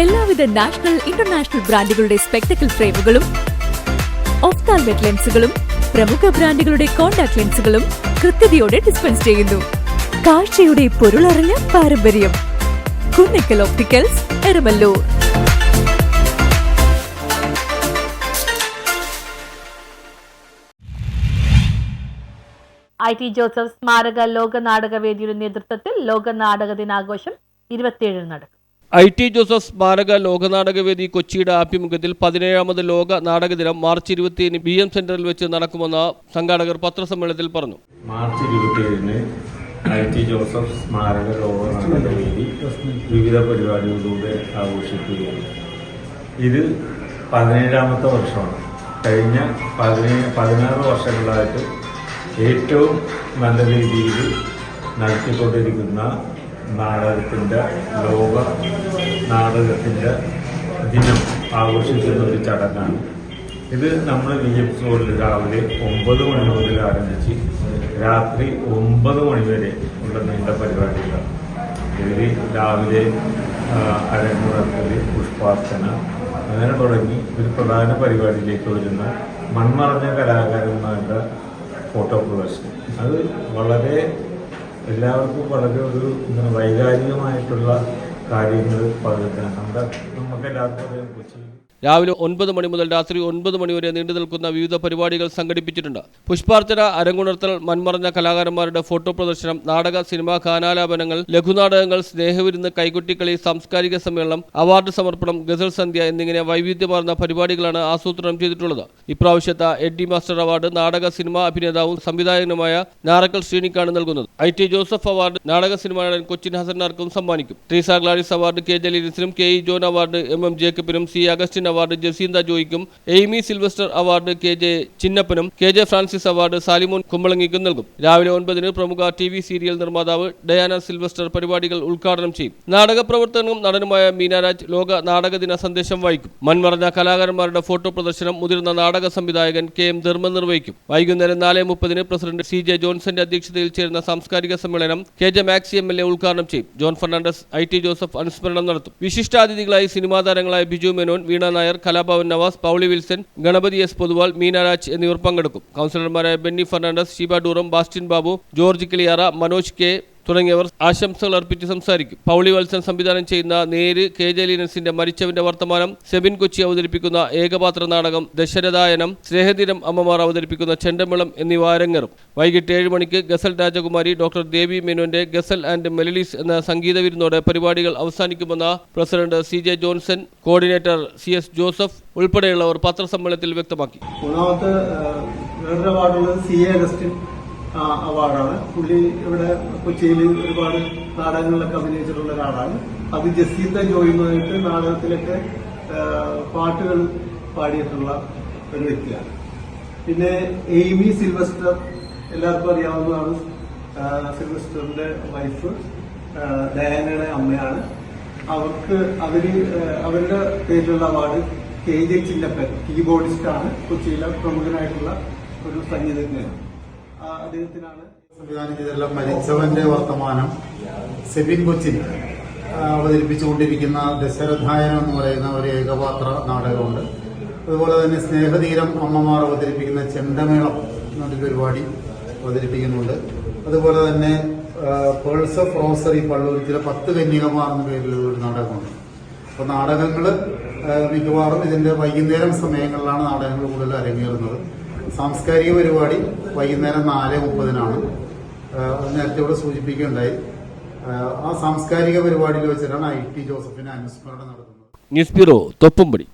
എല്ലാവിധ national international ബ്രാൻഡുകളുടെ spectacle ഫ്രെയിമുകളും ഓഫ്താൽമെറ്റ് ലെൻസുകളും പ്രമുഖ ബ്രാൻഡുകളുടെ കോൺടാക്ട് ലെൻസുകളും കൃത്യതയോടെ ഡിസ്പെൻസ് ചെയ്യുന്നു. കാഴ്ചയുടെ പൊരുളറിഞ്ഞ പാരമ്പര്യം. Kunnikkal opticals Eramallur. I T Joseph സ്മാരക ലോക നാടകവേദിയുടെ നേതൃത്വത്തിൽ ലോക നാടക ദിനാഘോഷം ഇരുപത്തിയേഴിന് നടക്കും. ഐ ടി ജോസഫ് സ്മാരക ലോകനാടകവേദി കൊച്ചിയുടെ ആഭിമുഖ്യത്തിൽ പതിനേഴാമത് ലോക നാടക ദിനം മാർച്ച് ഇരുപത്തിയേഴിന് ബി എം സെന്ററിൽ വെച്ച് നടക്കുമെന്ന് സംഘാടകർ പത്രസമ്മേളനത്തിൽ പറഞ്ഞു. മാർച്ച് ഇരുപത്തിയേഴിന് ഐ ടി ജോസഫ് സ്മാരക ലോകനാടകവേദി വിവിധ പരിപാടികളിലൂടെ ആഘോഷിക്കുകയാണ്. ഇത് പതിനേഴാമത്തെ വർഷമാണ്. കഴിഞ്ഞ പതിനേഴ് പതിനാറ് വർഷങ്ങളായിട്ട് ഏറ്റവും നല്ല രീതിയിൽ നടത്തിക്കൊണ്ടിരിക്കുന്ന നാടകത്തിന്റെ ലോക നാടകത്തിന്റെ ദിനം ആഘോഷിക്കുന്ന ഒരു ചടങ്ങാണ്. ഇത് നമ്മൾ വി എം സോളിൽ രാവിലെ ഒമ്പത് മണി മുതൽ ആരംഭിച്ച് രാത്രി ഒമ്പത് മണി വരെ ഉള്ള നീണ്ട പരിപാടികളാണ്. ഇതിൽ രാവിലെ അരങ്ങുറക്കൽ പുഷ്പാർച്ചന അങ്ങനെ തുടങ്ങി ഒരു പ്രധാന പരിപാടിയിലേക്ക് വരുന്ന മൺമറഞ്ഞ കലാകാരന്മാരുടെ ഫോട്ടോ പ്രദർശനം അത് വളരെ എല്ലാവർക്കും വളരെ ഒരു വൈകാരികമായിട്ടുള്ള കാര്യങ്ങൾ പകർത്താൻ നമ്മുടെ നമുക്കെല്ലാവർക്കും എല്ലാവർക്കും കൊച്ചിയിൽ രാവിലെ ഒൻപത് മണി മുതൽ രാത്രി ഒൻപത് മണി വരെ നീണ്ടു നിൽക്കുന്ന വിവിധ പരിപാടികൾ സംഘടിപ്പിച്ചിട്ടുണ്ട്. പുഷ്പാർച്ചന അരങ്ങുണർത്തൽ മൺമറഞ്ഞ കലാകാരന്മാരുടെ ഫോട്ടോ പ്രദർശനം നാടക സിനിമാ ഗാനാലാപനങ്ങൾ ലഘുനാടകങ്ങൾ സ്നേഹവിരുന്ന് കൈകുട്ടിക്കളി സാംസ്കാരിക സമ്മേളനം അവാർഡ് സമർപ്പണം ഗസൽ സന്ധ്യ എന്നിങ്ങനെ വൈവിധ്യമാർന്ന പരിപാടികളാണ് ആസൂത്രണം ചെയ്തിട്ടുള്ളത്. ഇപ്രാവശ്യത്തെ എഡ്ഡി മാസ്റ്റർ അവാർഡ് നാടക സിനിമാ അഭിനേതാവും സംവിധായകനുമായ നാറക്കൽ ശ്രീനിക്കാണ് നൽകുന്നത്. ഐ ടി ജോസഫ് അവാർഡ് നാടക സിനിമാ നടൻ കൊച്ചിൻ ഹസനാർക്കും സമ്മാനിക്കും. Treesa Gladys award K ജലീലിസിനും K E John award M M ജേക്കബിനും C Augustine award Jacintha ജോയിക്കും. Amy Sylvester award K J ചിന്നപ്പനും K J Francis award Salimon കുമ്പളങ്ങിക്കും നൽകും. രാവിലെ ഒൻപതിന് പ്രമുഖ ടി വി സീരിയൽ നിർമ്മാതാവ് Diana Sylvester പരിപാടികൾ ഉദ്ഘാടനം ചെയ്യും. നാടക പ്രവർത്തനവും നടനുമായ മീനാരാജ് ലോക നാടക ദിന സന്ദേശം വായിക്കും. മൺമറഞ്ഞ കലാകാരന്മാരുടെ ഫോട്ടോ പ്രദർശനം മുതിർന്ന നാടക സംവിധായകൻ കെ എം ധർമ്മൻ നിർവഹിക്കും. വൈകുന്നേരം നാല് മുപ്പതിന് പ്രസിഡന്റ് സി ജെ ജോൺസന്റെ അധ്യക്ഷതയിൽ ചേരുന്ന സാംസ്കാരിക സമ്മേളനം K J Maxi M L A ഉദ്ഘാടനം ചെയ്യും. John Fernandez I T Joseph അനുസ്മരണം നടത്തും. വിശിഷ്ടാതിഥികളായി സിനിമാ താരങ്ങളായ Biju Menon Veena Nair Kalabhavan Navas Pauly Wilson Ganapathi S Pothuval Meenaraj എന്നിവർ പങ്കെടുക്കും. കൗൺസിലർമാരായ Benny Fernandez Sheeba Durom Bastin Babu George Kiliyara Manoj K. തുടങ്ങിയവർ ആശംസകൾ അർപ്പിച്ച് സംസാരിക്കും. പൗളി വത്സൻ സംവിധാനം ചെയ്യുന്ന നേര് കെ ജലീനസിന്റെ മരിച്ചവന്റെ വർത്തമാനം സെബിൻ കൊച്ചി അവതരിപ്പിക്കുന്ന ഏകപാത്ര നാടകം ദശരഥായനം സ്നേഹദിനം അമ്മമാർ അവതരിപ്പിക്കുന്ന ചെണ്ടമിളം എന്നിവ അരങ്ങേറും വൈകിട്ട് ഏഴ് മണിക്ക് ഗസൽ രാജകുമാരി ഡോക്ടർ ദേവി മേനോന്റെ ഗസൽ ആൻഡ് മെലഡീസ് എന്ന സംഗീത വിരുന്നോടെ പരിപാടികൾ അവസാനിക്കുമെന്ന് president C J Johnson coordinator C S Joseph ഉൾപ്പെടെയുള്ളവർ പത്രസമ്മേളനത്തിൽ വ്യക്തമാക്കി. മൂന്നാമത്തെ സി എ അഗസ്റ്റിൻ. അവാർഡാണ്. പുള്ളി ഇവിടെ കൊച്ചിയിൽ ഒരുപാട് നാടകങ്ങളിലൊക്കെ അഭിനയിച്ചിട്ടുള്ള ഒരാളാണ്. അത് ജസീന്ത ജോയുമായിട്ട് നാടകത്തിലൊക്കെ പാട്ടുകൾ പാടിയിട്ടുള്ള ഒരു വ്യക്തിയാണ്. പിന്നെ എയ്മി സിൽവസ്റ്റർ എല്ലാവർക്കും അറിയാവുന്നതാണ്. സിൽവസ്റ്ററിന്റെ വൈഫ് ഡയാനയുടെ അമ്മയാണ്. അവർക്ക് അവർ അവരുടെ പേരിലുള്ള award K J Chinnappan keyboardist ആണ് കൊച്ചിയിലെ പ്രമുഖനായിട്ടുള്ള ഒരു സംഗീതജ്ഞൻ. ആ, അദ്ദേഹത്തിനാണ് സംവിധാനം മരിച്ചവന്റെ വർത്തമാനം സെബിൻ കൊച്ചിൻ അവതരിപ്പിച്ചുകൊണ്ടിരിക്കുന്ന ദശരഥായനം എന്ന് പറയുന്ന ഒരു ഏകപാത്ര നാടകമുണ്ട്. അതുപോലെ തന്നെ സ്നേഹതീരം അമ്മമാർ അവതരിപ്പിക്കുന്ന ചെണ്ടമേളം എന്നൊരു പരിപാടി അവതരിപ്പിക്കുന്നുണ്ട്. അതുപോലെ തന്നെ പേഴ്സ് ഓഫ് റോസറി പള്ളൂരിച്ചിലെ പത്ത് കന്യകമാർ എന്ന പേരിൽ ഒരു നാടകമുണ്ട്. അപ്പോൾ നാടകങ്ങൾ മിക്കവാറും ഇതിന്റെ വൈകുന്നേരം സമയങ്ങളിലാണ് നാടകങ്ങൾ കൂടുതൽ അരങ്ങേറുന്നത്. സാംസ്കാരിക പരിപാടി വൈകുന്നേരം നാല് മുപ്പതിനാണ്. നേരത്തെ ഇവിടെ സൂചിപ്പിക്കുകയുണ്ടായി. ആ, സാംസ്കാരിക പരിപാടിയിൽ വെച്ചിട്ടാണ് ഐ ടി ജോസഫിന്റെ അനുസ്മരണം നടത്തുന്നത് ന്യൂസ് ബ്യൂറോ തൊപ്പുംപടി.